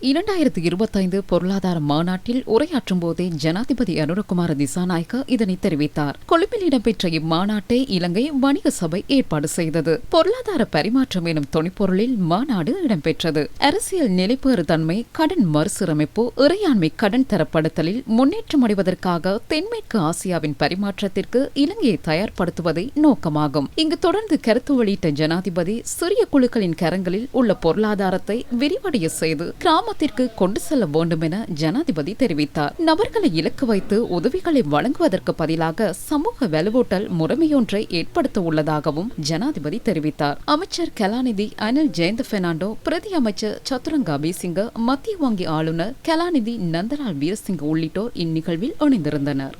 இரண்டாயிரத்து இருபத்தைந்து பொருளாதார மாநாட்டில் உரையாற்றும் போதே ஜனாதிபதி அனுரகுமார திசாநாயக்க இதனை தெரிவித்தார். கொழும்பில் இடம்பெற்ற இம்மாநாட்டை இலங்கை வணிக சபை ஏற்பாடு செய்தது. பொருளாதார பரிமாற்றம் எனும் துணைப்பொருளில் மாநாடு இடம்பெற்றது. அரசியல் நிலைப்பேறு தன்மை கடன் மறுசீரமைப்பு இறையாண்மை கடன் தரப்படுத்தலில் முன்னேற்றம் அடைவதற்காக தென்மேற்கு ஆசியாவின் பரிமாற்றத்திற்கு இலங்கையை தயார்படுத்துவதை நோக்கமாகும். இங்கு தொடர்ந்து கருத்து வெளியிட்ட ஜனாதிபதி சிறிய குழுக்களின் கரங்களில் உள்ள பொருளாதாரத்தை விரிவடைய செய்து கிராமத்திற்கு கொண்டு செல்ல வேண்டும் என ஜனாதிபதி தெரிவித்தார். நபர்களை இலக்கு வைத்து உதவிகளை வழங்குவதற்கு பதிலாக சமூக வலுவூட்டல் முறைமையொன்றை ஏற்படுத்த உள்ளதாகவும் ஜனாதிபதி தெரிவித்தார். அமைச்சர் கலாநிதி அனில் ஜெயந்த பெர்னாண்டோ பிரதி அமைச்சர் சதுரங்க பிசிங்க மத்திய வங்கி ஆளுநர் கலாநிதி நந்தலால் வீரசிங்க உள்ளிட்டோர் இந்நிகழ்வில் இணைந்திருந்தனர்.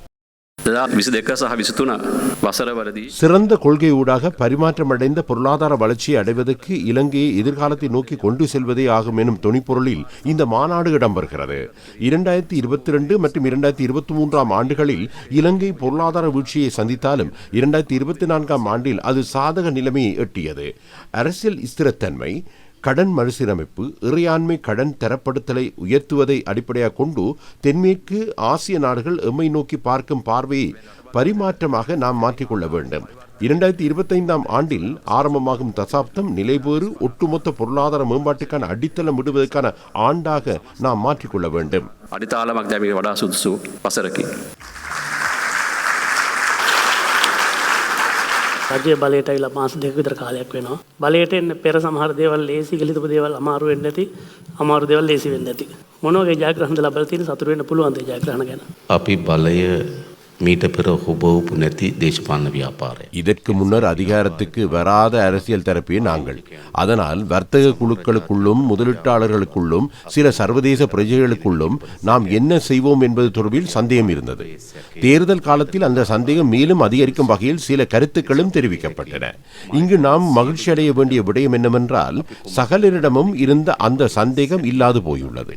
சிறந்த கொள்கையூடாக பரிமாற்றமடைந்த பொருளாதார வளர்ச்சியை அடைவதற்கு இலங்கையை எதிர்காலத்தை நோக்கி கொண்டு செல்வதே ஆகும் எனும் துணிப்பொருளில் இந்த மாநாடு இடம்பெறுகிறது. இரண்டாயிரத்தி இருபத்தி ரெண்டு மற்றும் இரண்டாயிரத்தி இருபத்தி மூன்றாம் ஆண்டுகளில் இலங்கை பொருளாதார வீழ்ச்சியை சந்தித்தாலும் இரண்டாயிரத்தி இருபத்தி நான்காம் ஆண்டில் அது சாதக நிலைமையை எட்டியது. அரசியல் ஸ்திரத்தன்மை கடன் மறுசீரமைப்பு இறையாண்மை கடன் தரப்படுத்தலை உயர்த்துவதை அடிப்படையாக கொண்டு தென்மேற்கு ஆசிய நாடுகள் எம்மை நோக்கி பார்க்கும் பார்வையை பரிமாற்றமாக நாம் மாற்றிக்கொள்ள வேண்டும். இரண்டாயிரத்தி இருபத்தைந்தாம் ஆண்டில் ஆரம்பமாகும் தசாப்தம் நிலைபேறு ஒட்டுமொத்த பொருளாதார மேம்பாட்டுக்கான அடித்தளம் விடுவதற்கான ஆண்டாக நாம் மாற்றிக்கொள்ள வேண்டும். அடித்தாளமாக රජය බලයට ඇවිල්ලා මාස දෙක විතර කාලයක් වෙනවා. බලයට එන්න පෙර සමහර දේවල් ලේසි කියලා හිතපු දේවල් අමාරු වෙන්න ඇති. අමාරු දේවල් ලේසි වෙන්න ඇති. මොන වගේ ජයග්‍රහණද ලබලා තියෙන සතුට වෙන්න පුළුවන් ඒ ජයග්‍රහණ ගැන. අපි බලය මීට පෙර හොබවපු නැති දේශපාලන ව්‍යාපාරය. இதற்கு முன்னர் அதிகாரத்துக்கு வராத அரசியல் தரப்பே நாங்கள் அதனால் வர்த்தக குழுக்களுக்குள்ளும் முதலீட்டாளர்களுக்குள்ளும் சில சர்வதேச பிரஜைகளுக்குள்ளும் நாம் என்ன செய்வோம் என்பது தொடர்பில் சந்தேகம் இருந்தது தேர்தல் காலத்தில் அந்த சந்தேகம் மேலும் அதிகரிக்கும் வகையில் சில கருத்துக்களும் தெரிவிக்கப்பட்டன இங்கு நாம் மகிழ்ச்சி அடைய வேண்டிய விடயம் என்னவென்றால் சகலரிடமும் இருந்த அந்த சந்தேகம் இல்லாது போயுள்ளது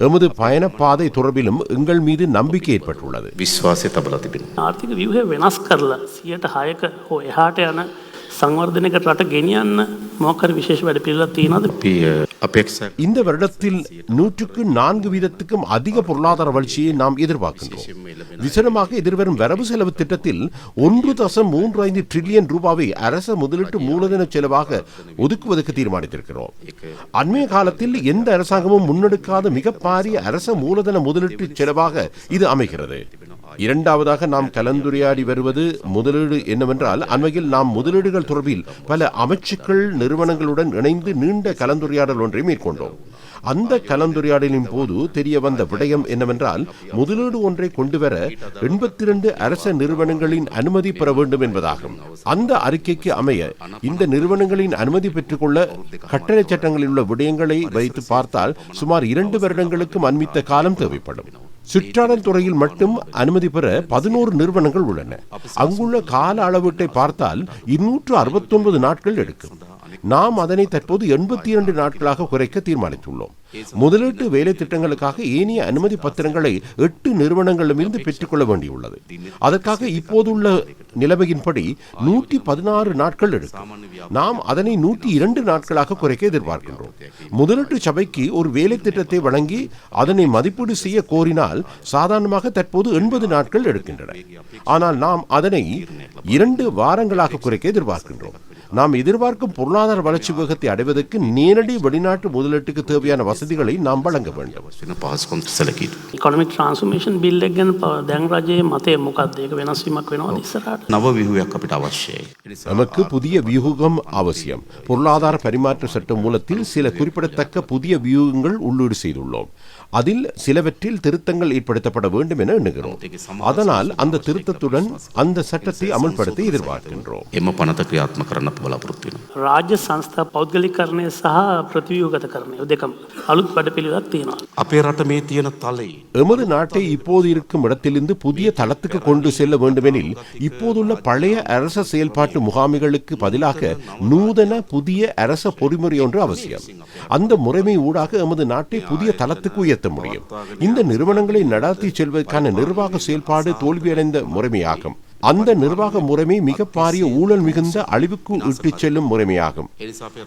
எமது பயணப்பாதை தொடர்பிலும் எங்கள் மீது நம்பிக்கை ஏற்பட்டுள்ளது විශ්වාසය තබල තිබෙන. ආර්ථික ව්‍යුහය වෙනස් කරලා සියයට හයක හෝ එහාට යන සංවර්ධනයකට රට ගෙනියන්න මොකර විශේෂ වැඩ පිළිවෙලක් තියෙනවද? අපි අ, අපේක්ෂා இந்த வருடத்தில் நூற்றுக்கு நான்கு வீதத்துக்கும் அதிக பொருளாதார வளர்ச்சியை நாம் எதிர்பார்க்கின்றோம் விசனமாக எதிர்வரும் வரவு செலவு திட்டத்தில் ஒன்று தசம் மூன்று ஐந்து டிரில்லியன் ரூபாவை அரச முதலீட்டு மூலதன செலவாக ஒதுக்குவதற்கு தீர்மானித்திருக்கிறோம் அண்மைய காலத்தில் எந்த அரசாங்கமும் முன்னெடுக்காத மிக பாரிய அரச மூலதன முதலீட்டு செலவாக இது அமைகிறது இரண்டாவதாக நாம் கலந்துரையாடி வருவது முதலீடு என்னவென்றால் அண்மையில் நாம் முதலீடுகள் தொடர்பில் பல அமைச்சுக்கள் நிறுவனங்களுடன் இணைந்து நீண்ட கலந்துரையாடல் ஒன்றை மேற்கொண்டோம். அந்த கலந்துரையாடலின் போது தெரிய வந்த விடயம் என்னவென்றால் முதலீடு ஒன்றை கொண்டுவர எண்பத்தி இரண்டு அரச நிறுவனங்களின் அனுமதி பெற வேண்டும் என்பதாகும். அந்த அறிக்கைக்கு அமைய இந்த நிறுவனங்களின் அனுமதி பெற்றுக்கொள்ள கட்டளை சட்டங்களில் உள்ள விடயங்களை வைத்து பார்த்தால் சுமார் இரண்டு வருடங்களுக்கும் அண்மித்த காலம் தேவைப்படும். சுற்றாடல் துறையில் மட்டும் அனுமதி பெற பதினோரு நிறுவனங்கள் உள்ளன. அங்குள்ள கால அளவீட்டை பார்த்தால் இருநூற்று அறுபத்தொன்பது நாட்கள் எடுக்கும். நாம் அதனை தற்போது எண்பத்தி இரண்டு நாட்களாக குறைக்க தீர்மானித்துள்ளோம். முதலீட்டு வேலை திட்டங்களுக்காக ஏனைய அனுமதி பத்திரங்களை எட்டு நிறுவனங்களிலிருந்து பெற்றுக்கொள்ள வேண்டியுள்ளது. அதற்காக இப்போதுள்ள நிலைமையின்படி நூற்றி பதினாறு நாட்கள் எடுக்கும். நாம் அதனை நூற்றி இரண்டு நாட்களாக குறைக்க எதிர்பார்க்கின்றோம். முதலீட்டு சபைக்கு ஒரு வேலை திட்டத்தை வழங்கி அதனை மதிப்பீடு செய்ய கோரினால் சாதாரணமாக தற்போது எண்பது நாட்கள் எடுக்கின்றன. ஆனால் நாம் அதனை இரண்டு வாரங்களாக குறைக்க எதிர்பார்க்கின்றோம். நாம் எதிர்பார்க்கும் பொருளாதார வளர்ச்சி வேகத்தை அடைவதற்கு நேரடி வெளிநாட்டு முதலீட்டுக்கு தேவையான வசதிகளை நாம் வழங்க வேண்டும். நமக்கு புதிய வியூகம் அவசியம். பொருளாதார பரிமாற்ற சட்டம் மூலத்தில் சில குறிப்பிடத்தக்க புதிய வியூகங்கள் உள்ளீடு செய்துள்ளோம். அதில் சிலவற்றில் திருத்தங்கள் ஏற்படுத்தப்பட வேண்டும் என எண்ணுகிறோம். அதனால் அந்த திருத்தத்துடன் அந்த சட்டத்தை அமல்படுத்த எதிர்பார்க்கின்றோம். எம்ம பணத்தை கிரியாத்மகரண බලාපොරොත්තු වෙනවා. රාජ්‍ය සංස්ථා පෞද්ගලිකරණය සහ ප්‍රතිව්‍යුහගත කරණය දෙකම අලුත් වැඩ පිළිවෙලක් තියෙනවා. අපේ රට මේ තියෙන තලයි. எமது நாட்டை இப்போது இருக்கும் இடத்திலிருந்து புதிய தளத்துக்கு கொண்டு செல்ல வேண்டுமெனில் இப்போதுள்ள பழைய அரச செயல்பாட்டு முகாமிகளுக்கு பதிலாக நூதன புதிய அரச பொறிமுறை ஒன்று அவசியம் அந்த முறைமை ஊடாக எமது நாட்டை புதிய தளத்துக்கு உயர்த்த முடியும் இந்த நிறுவனங்களை நடாத்தி செல்வதற்கான நிர்வாக செயல்பாடு தோல்வியடைந்த முறைமையாகும் அந்த நிர்வாக முறைமை மிக பாரிய ஊழல் மிகுந்த அழிவுக்கு இட்டுச் செல்லும் முறைமையாகும்.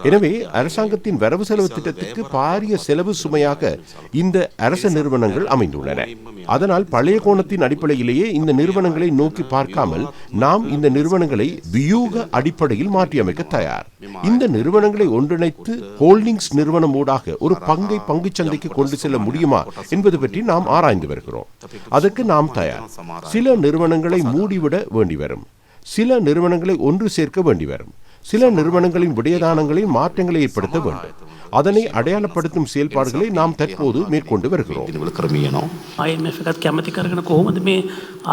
எனவே அரசாங்கத்தின் வரவு செலவு திட்டத்துக்கு பாரிய செலவு சுமையாக இந்த அரச நிறுவனங்கள் அமைந்துள்ளன. அதனால் பழைய கோணத்தின் அடிப்படையிலேயே இந்த நிறுவனங்களை நோக்கி பார்க்காமல் நாம் இந்த நிறுவனங்களை வியூக அடிப்படையில் மாற்றியமைக்க தயார். இந்த நிறுவனங்களை ஒன்றிணைத்து ஹோல்டிங்ஸ் நிறுவனம் ஊடாக ஒரு பங்கை பங்குச் சந்தைக்கு கொண்டு செல்ல முடியுமா என்பது பற்றி நாம் ஆராய்ந்து வருகிறோம் அதற்கு நாம் தயார் சில நிறுவனங்களை மூடிவிட வேண்டி வரும் சில நிறுவனங்களை ஒன்று சேர்க்க வேண்டி வரும் சில நிறுவனங்களின் விடயதானங்களில் மாற்றங்களை ஏற்படுத்த வேண்டும் அதனை அடையாளப்படுத்தும் செயல்பாடுகளை நாம் தற்போது மேற்கொண்டு வருகிறோம் දිනවල ක්‍රමියනවා. IMF එකත් කැමති කරගෙන කොහොමද මේ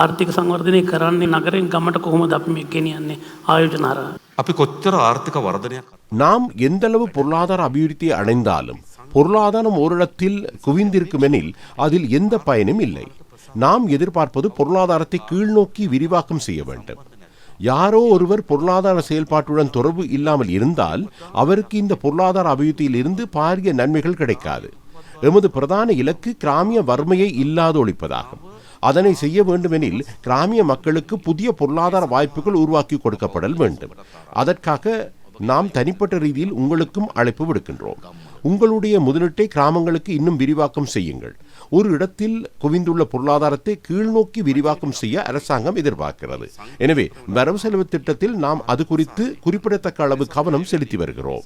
ආර්ථික සංවර්ධනය කරන්නේ නගරෙන් ගමට කොහොමද අපි මේ ගෙනියන්නේ ආයෝජන හරහා. අපි කොච්චර ආර්ථික වර්ධනයක් நாம் எந்தளவு பொருளாதார அபிவிருத்தியை அடைந்தாலும் பொருளாதாரம் ஓரிடத்தில் குவிந்திருக்குமெனில் அதில் எந்த பயனும் இல்லை நாம் எதிர்பார்ப்பது பொருளாதாரத்தை கீழ்நோக்கி விரிவாக்கம் செய்ய வேண்டும் யாரோ ஒருவர் பொருளாதார செயல்பாட்டுடன் தொடர்பு இல்லாமல் இருந்தால் அவருக்கு இந்த பொருளாதார அபிவிருத்தியில் இருந்து பாரிய நன்மைகள் கிடைக்காது எமது பிரதான இலக்கு கிராமிய வறுமையை இல்லாது ஒழிப்பதாகும் அதனை செய்ய வேண்டுமெனில் கிராமிய மக்களுக்கு புதிய பொருளாதார வாய்ப்புகள் உருவாக்கி கொடுக்கப்படல் வேண்டும். அதற்காக நாம் தனிப்பட்ட ரீதியில் உங்களுக்கும் அழைப்பு விடுக்கின்றோம். உங்களுடைய முதலீட்டை கிராமங்களுக்கு இன்னும் விரிவாக்கம் செய்யுங்கள். ஒரு இடத்தில் குவிந்துள்ள பொருளாதாரத்தை கீழ்நோக்கி விரிவாக்கம் செய்ய அரசாங்கம் எதிர்பார்க்கிறது. எனவே வரவு செலவு திட்டத்தில் நாம் அது குறித்து குறிப்பிடத்தக்க அளவு கவனம் செலுத்தி வருகிறோம்.